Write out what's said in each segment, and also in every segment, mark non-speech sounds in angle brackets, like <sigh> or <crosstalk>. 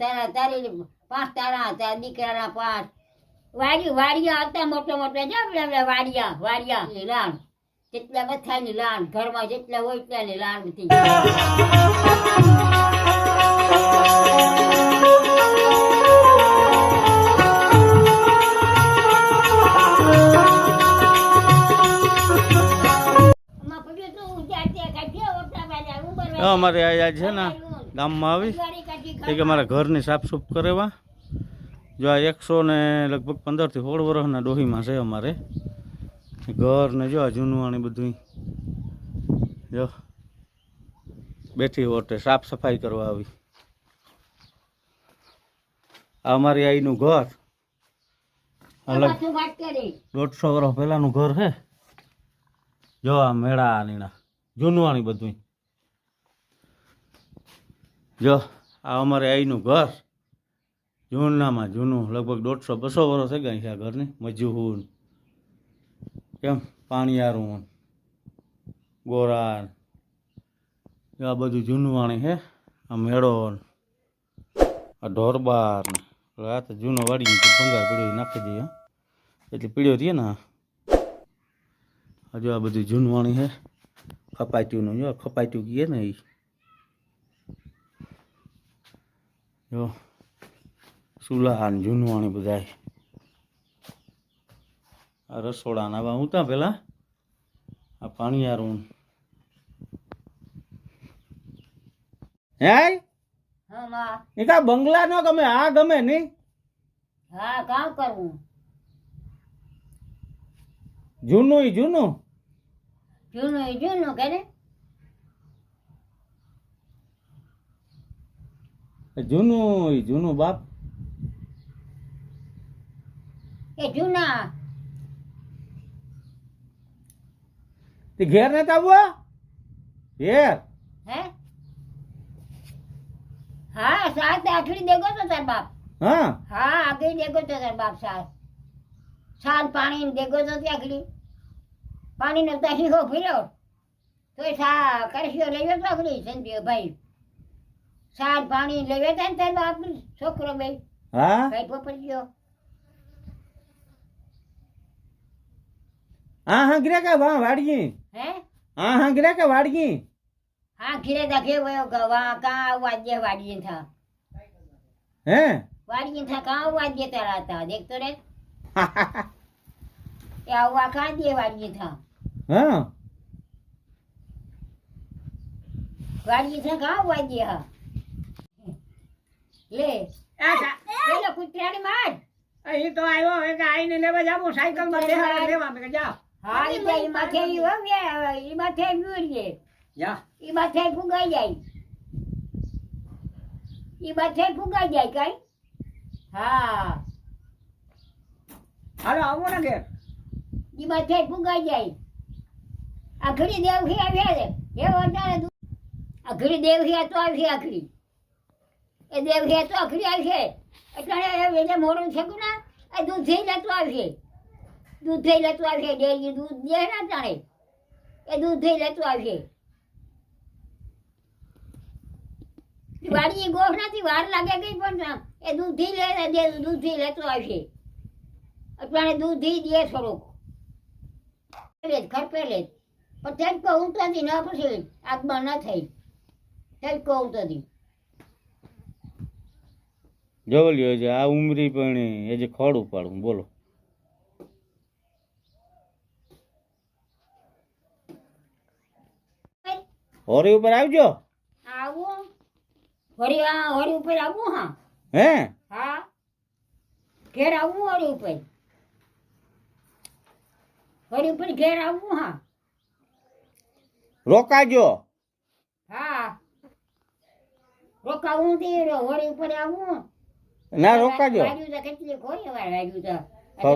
તારા તારી પાંચ તારા તારા દીકરાના પાંચ વાડી વાડિયા હતા મોટા મોટા પેલા વાડિયા વાડિયા. ની લાણ જેટલા બધાની લાણ ઘરમાં જેટલા હોય એટલાની લાણ બધી. અમારે અહીંયા છે ને ગામમાં આવી. ગાડી અમારા ઘરની સાફસૂફ કરેવા. જો આ એકસો ને લગભગ પંદરથી સોળ વર્ષના ડોહીમાં છે અમારે. ઘર ને જો આ જૂનવાણી બધું જો. બેઠી હોટે સાફ સફાઈ કરવા આવી. આ અમારી આઈનું ઘર. અલગ. દોઢસો વર્ષ પહેલાનું ઘર છે. જો આ મેળા નીણા જૂનવાણી બધું જો. આ અમારે અહીંનું ઘર. જૂનામાં જૂનું, લગભગ દોઢસો, બસો વર્ષ થઈ ગયા આ ઘરની મજૂન કેમ પાણીયારું ગોરાન આ બધું જૂનવાણી છે, આ મેળો આ ઢોરબાર આ તો જૂનો વાળી ભંગાર પીળો નાખી દઈએ. એટલે પીળ્યો રહીએ ને હજુ આ બધું જૂનવાણી છે. ખપાટ્યુંનું જો ખપાટ્યું કહીએ ને એ જો સુલાહાન જૂનવાણી બધાય. આ રસોડાના હું ત્યાં પેલા? આ પાણીયારું. હે હા એ કા બંગલા ન ગમે? આ ગમે નહીં? હા કામ કરવું. જૂનું જૂનું? જૂનું જૂનું કે જૂનું ઈ જૂનું બાપ. એ જૂના. તે ઘેર નતા આવવા? ઘેર? હે? હા સાત આખરી દેગો તો તાર બાપ? હા. હા આગળ દેગો તો તાર બાપ સાત સાત પાણી દેગો તો આખરી પાણી નો તાસી હો ફર્યો તોય સા કરશીઓ લઈ તો આખરી સંજીવ ભાઈ સાત પાણી લેવ્યા તા ને તાર બાપ છોકરો ભાઈ હા? ભાઈ પોપટ ગયો. હા હા ગિરા કે વાહ વાડગી હે? હા હા ગિરા કે વાડગી હા ઘીરે દાખે વયો ગવા કા વાદ્ય વાડીએ થા. હે? વાડીએ થા કા વાદ્ય તારા હતા દેખતો રે. <laughs> એ આવવા કા દે વાડીએ થા? હા. વાડીએ થા કા વાદ્ય હા? લે. પેલો કુતરાની માર. અહીં તો આવ્યો હવે કે આઈને લેવા જાવું સાયકલમાં લેવા લેવા મેં જા હા ઈ ઈ માથે ઈ હો વે ઈ માથે વ્યુરીએ યા ઈ માથે ફુગાઈ જાય. ઈ માથે ફુગાઈ જાય કઈ. હા. હાલો આવો ને ઘેર. ઈ માથે ફુગાઈ જાય. આખરી દેવખી આવ્યા છે. એ વધારે દુ- આ દેવખી તો આવી આખડી. એ દેવખી તો અખરી આવશે એટલે એને મોડું છે ના? એ દૂધ જઈ લેતું આવશે દૂધ જઈ લેતું આવશે ડેરી દૂધ દે ના જાણે એ દૂધ જઈ લેતું આવશે વાડી ગોઠ નથી, વાર લાગે કઈ પણ એ દૂધથી લે દે, દૂધથી લેતું આવશે અત્યારે દૂધથી દે થોડુંક. ખરપે લે પણ તેજકો ઊંટાથી ન પછી આગમાં ન થઈ. તેજકો જોવલ્યો છે આ ઉમરી પણ એ જે ખડ ઉપાડું બોલો. હોરી ઉપર આવજો. આવું હોળી આ વળી ઉપર આવું હા? હે? હા. ઘેર આવું વળી ઉપર? વળી ઉપર ઘેર આવું હા? રોકાજો. હા. રોકાવું તે વળી ઉપર આવવું ના રોકાજો.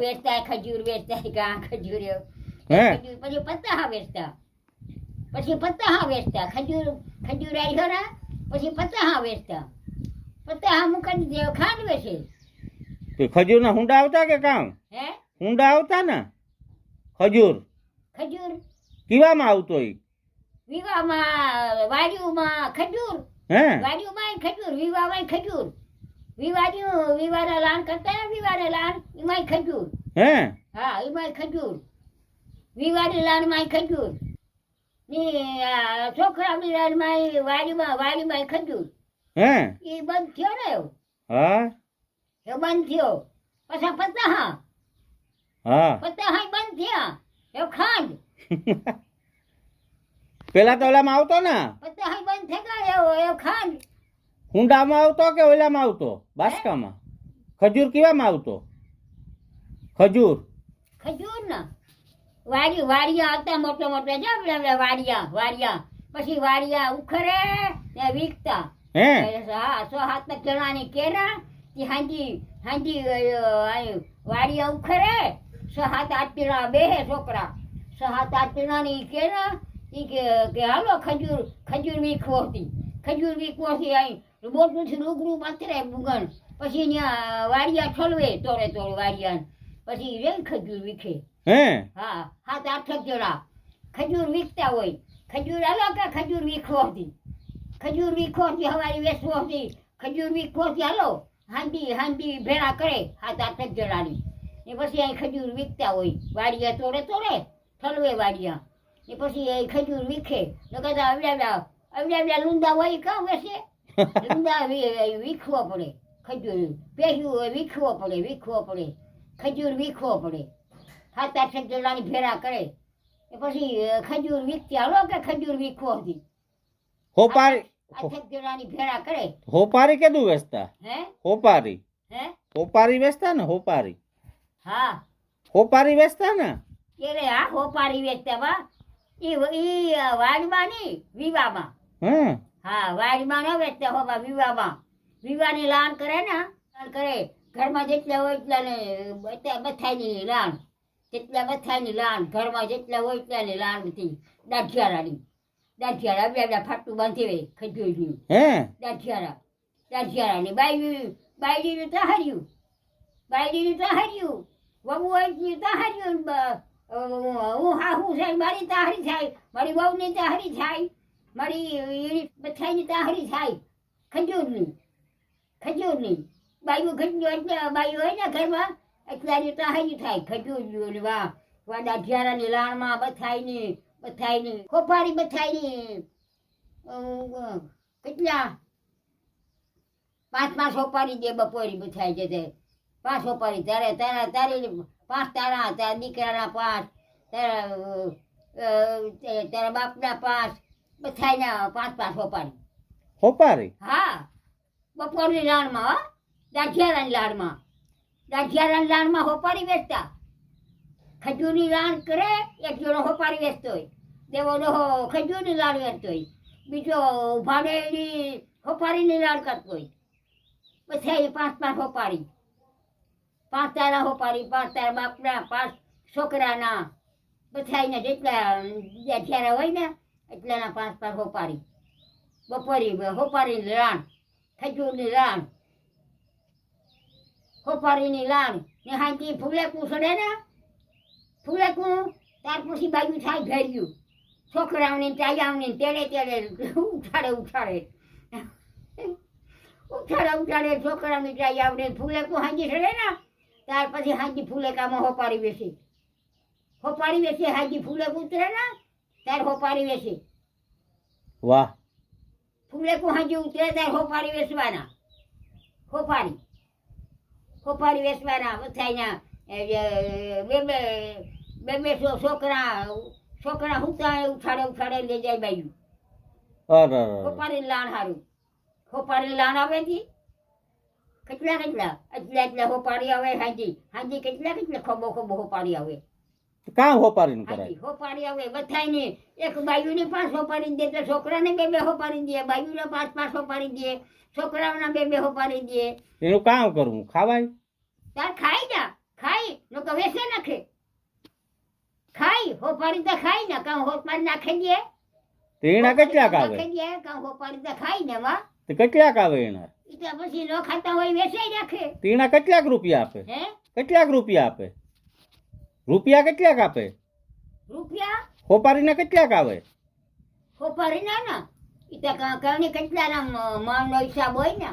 વેચતા ખજૂર વેચતા કા ખજૂર હે? પછી પત્તા હા વેચતા. પછી પત્તા હા વેચતા. ખજૂર ખજૂર આવ્યો ને પછી પત્તા હા વેચતા. પત્તા હા મૂકીને દેવ ખાંડ વેચે. તો ખજૂર ના હુંડા આવતા કે કામ? હે? હુંડા આવતા ને? ખજૂર. ખજૂર. કીવામાં આવતો ઈ? વિવામાં વાડીઓમાં ખજૂર. હે? વાડીઓમાં ખજૂર વિવામાં ખજૂર. વિવાર્યું વિવારા લાન કરતા ને વિવારા લાન એમાંય ખજૂર. હે? હા એમાંય ખજૂર. વિવારી લાનમાં ખજૂર. ની છોકરાની લાનમાં વાડીમાં વાડીમાં ખજૂર. હે? એ બંધ થયો ને એવો? હા? એ બંધ થયો. પછી પત્તા હા. પત્તા હા બંધ થયા. એ ખાંડ. <laughs> પેલા તો ઓલામાં આવતો ને? પત્તા હા બંધ થઈ ગયો એવો એ ખાંડ. હુંડામાં આવતો કે ઓલામાં આવતો? બાસકામાં. ખજૂર કેવામાં આવતો? ખજૂર. ખજૂર ના વાડી વાડિયા આવતા મોટા મોટા. જો આપણે વાડિયા વાડિયા. પછી વાડિયા ઉખરે ને વીકતા હે? હા સો હાથ તક જણાની કેરા તે હાંજી હાંજી વાડિયા ઉખરે. સો હાથ આઠ પીણા બેહે છોકરા. સો હાથ આઠ જણાની કેરા ઈ કે કે હાલો ખજૂર ખજૂર વીખવો હતી ખજૂર વીખવો હતી અહીં મોટું રૂગરું પાથરે બુગણ. પછી ત્યાં વાડિયા ઠલવે તોરે તોડે વાડિયા પછી રે ખજૂર વીખે. હે? હા હાથ આઠ જણા. ખજૂર વીખતા હોય. ખજૂર હાલો કે ખજૂર વીખવો હતી ખજૂર વીખવો હતી હવારી વેસવો હતી ખજૂર વીખવો હતી હાલો. હાંડી હાંડી ભેળા કરે હાથ આઠ જણાની. ને પછી અહીં ખજૂર વીખતા હોય. વાડિયા તોડે તોડે ઠલવે વાડિયા. ને પછી અહીં ખજૂર વીખે. તો કહેતા અવડ્યા અવડાવ્યા અવડ્યા હોય કાં વેચે વીખવો પડે ખજૂર. પેહ્યું હોય વીખવો પડે વીખવો પડે. ખજૂર વીખવો પડે. સાત આઠ કરે. એ પછી ખજૂર વીકતી હાલો કે ખજૂર વીખવો હતી હોપારી. આઠ જણાની ભેરા કરે. હોપારી કેદું વેચતા? હે? હોપારી. હે? હોપારી વેચતા ને હોપારી? હા. હોપારી વેચતા ને? એટલે હા હોપારી વેચતા ઈ વિવામાં હમ નહીં વિવાહમાં. હે હા વાડમાં ન વેચતા હોપા વિવાહમાં. વિવાહની લાન કરે ને લાન કરે. ઘરમાં જેટલા હોય એટલા ને બથાઈની લાન. જેટલા બથાઈની લાન ઘરમાં જેટલા હોય એટલાની લાન બધી દાઢિયારાની. દાઢિયારા બે બે ફાટું બાંધી હોય ખજૂરની. હે? દાઢિયારા. દાઢિયારાની બાયું બાયડીનું તો હાર્યું. બાયડીનું તો હાર્યું. વહુ હોય તો હાર્યું. હું હા હું થાય મારી તાહરી થાય મારી વહુની તાહરી થાય મારી એની બથાઈની તાહરી થાય. ખજૂરની ખજૂરની બાયું ખજૂર બાયું હોય ને ઘરમાં એટલાની તાહરી થાય. ખજૂરની વાહ વાહ દાઢિયારાની લાણમાં બથાઈની બથાઈની ખોફારી બથાઈની કેટલા? પાંચ પાંચ સોપારી દે બપોરી બથાઈ તે. પાંચ સોપારી. તારે, તારા, તારી પાંચ તારા તારા દીકરાના પાંચ, તારા તારા બાપના પાંચ બથાઈના પાંચ પાંચ સોપારી હોપારી? હા. બપોરની લાડમાં હો. દાઢિયારાની લાણમાં દાઢિયારાની લાણમાં હોપારી વેચતા. ખજૂરની લાડ કરે એક જણો હોપારી વેચતો હોય. દેવો ડોહો ખજૂરની લાણ વેચતો હોય. બીજો ભાડેની હોપારીની લાડ કરતો હોય. પછી પાંચ પાંચ હોપારી. પાંચ તારા હોપારી પાંચ તારા બાપના પાંચ છોકરાના. બધાયના જેટલા દાઢિયારા હોય ને એટલાના પાંચ પાંચ હોપારી. બપોરી હોપારીની લાણ, ખજૂરની લાણ. હોપારીની લાણ, ને હાંતી ફૂલેકું સડે ને? ફૂલેકું? ત્યાર પછી બાજુ થાય ઘેર્યું. છોકરાઓને ચાયાઓને તેડે તેડે ઉઠાડે ઉઠાડે ઉઠાડે ઉઠાડે છોકરાઓને ચાયાઓને ફૂલેકું હાંજી સડે ને? ત્યાર પછી હાંજી ફૂલેકામાં હોપારી બેસી હોપારી બેસી હાંજી ફૂલે ઉતરે ને? ત્યાર હોપારી બેસે વાહ. ફૂલે હાજી ઉતરે ત્યારે હોપારી વેચવાના. હોપારી હોપારી વેચવાના. એ, એ, બે બે બે બે છોકરા છોકરા હુતા ઉઠાડે ઉઠાડે લઈ જાય બાજુ હોપારી લાણ હારું. હોપારી લાણ આવે થી કેટલા કેટલા? એટલા એટલા હોપારી આવે હાજી. હાજી કેટલા કેટલા ખોબો ખોબો હોપારી આવે? કાં હોપારીને કરાય? હોપારી આવે બધાયને એક બાયુને પાંચ હોપારી દે તો છોકરાને બે બે હોપારી દે બાયુને પાંચ પાંચ હોપારી દે છોકરાઓના બે બે હોપારી દે. એનું કામ કરવું ખાવાય? તાર ખાઈ જા ખાઈ લોકો વેસે નાખે. ખાઈ હોપારી તો ખાઈ ના કાં હોપારી નાખી દે? તો કેટલા કેટલાક આવે? નાખી દે કાં હોપારી તો ખાઈ ને માં તે કેટલાક આવે એના? એટલે પછી ન ખાતા હોય વેસે નાખે. તો એના કેટલાક રૂપિયા આપે? હે? કેટલાક રૂપિયા આપે? રૂપિયા કેટલાક આપે? રૂપિયા? હોપારીના કેટલાક આવે? હોપારી ના? ઈ તો કાં કેટલાના હિસાબ હોય ને?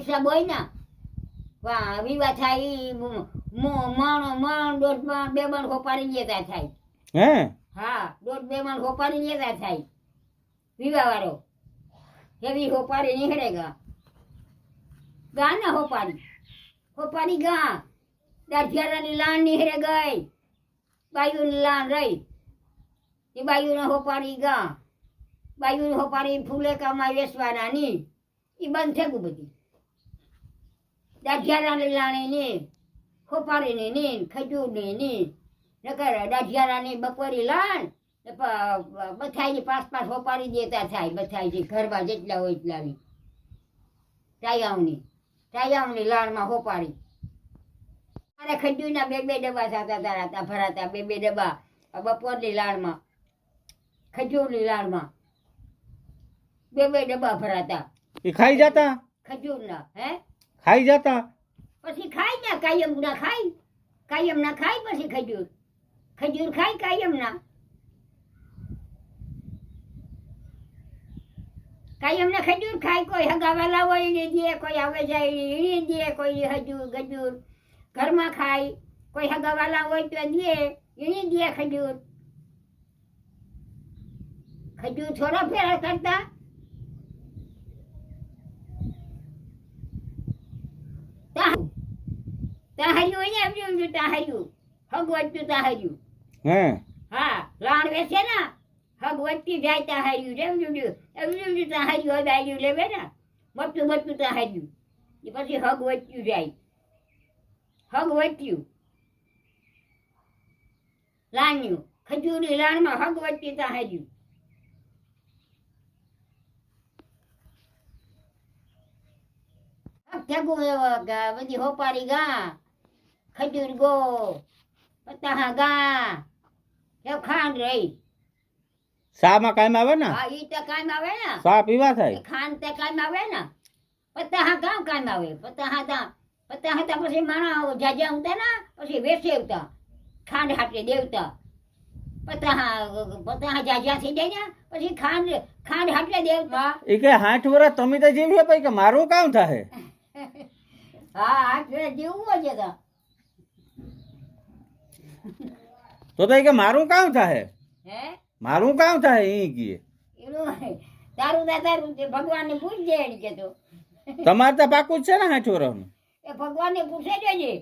હિસાબ હોય ને? વાહ વિવાહ થાય માણો માણ દોઢ માણ બે માણ હોપારી લેતા થાય. હે? હા દોઢ બે માણ હોપારી લેતા થાય. વિવાહ વાળો એવી હોપારી નીકળે ગા. ગા ના હોપારી? હોપારી ગા. દાઢિયારાની લાણ નીહરે ગઈ. બાયુની લાણ રહી. એ બાયુને હોપારી ગા. બાયુને હોપારી ફૂલેકામાં વેચવાના વેસવાનાની એ બંધ થઈ ગયું બધી. દાઢિયારાની લાણી ની હોપારીની ની ખજૂરની ની નકર દાઢિયારાની બપોરી લાણ ને પ- પ- બથાઈની પાસ પાસ હોપારી દેતા થાય બથાઈથી ઘરમાં જેટલા હોય એટલાની ટાયાવની ટાયાવની લાણમાં હોપારી અરે ખજૂરના બે બે ડબ્બા થતા હતા ભરાતા બે બે ડબ્બા. બપોરની લાણમાં ખજૂરની લાણમાં બે બે ડબ્બા ભરાતા. એ ખાઈ જતા? ખજૂરના હે? ખાઈ જતા? પછી ખાય ના કાયમ ના ખાઈ કાયમ ના ખાઈ પછી ખજૂર. ખજૂર ખાય કાયમ ના. કાયમ ના ખજૂર ખાય કોઈ હગાવાલા હોય ને દે કોઈ આવે જાય એને દે કોઈ હજૂર ગજૂર. ઘરમાં ખાય કોઈ હગાવાલા હોય તો દે એને દે ખજૂર. ખજૂર થોડા ફેરા કરતા. તાહર્યું હોય ને એમ જોયું તાહર્યું હગ વધતું તાહર્યું હે? હા લાણ વેચે ને હગ વધતી જાય તાહર્યું એમ જોયું એમ જોયું તાહર્યું બાજુ લેવે ને બટું બટું તાહર્યું પછી હગ જાય. હગ વધ્યું લાણ્યું ખજૂરી લાણમાં હગ વધતી તાહર્યું થેગું એવો ગા બધી હોપારી ગા. ખજૂર ગો પતાહા ગા. એ ખાંડ રહી. શામાં કાયમ આવે ને? હા ઈ તો કામ આવે ને. શા પીવા થાય? ખાંડ તે કામ આવે ને. પતાહા ગામ કામ આવે. પતાહા તા પતાહા હતા પછી માણા જાજા ઉતા ના પછી જાય પછી ખાંડ ખાંડ હાટે દેવતા. એ કે આઠ વર્ષ તમે તો જીવીએ પછી કે મારું કામ થાય <laughs> હા હાટે જીવવું જ હતા તો. તો એ કે મારું કામ થાય હે? મારું કામ થાય એ કીએ. તારું તા તારું ને ભગવાનને પૂછજે કે તો. તમારે તો પાકું જ છે ને હાથ વર્ષનું એ ભગવાનને પૂછે જજે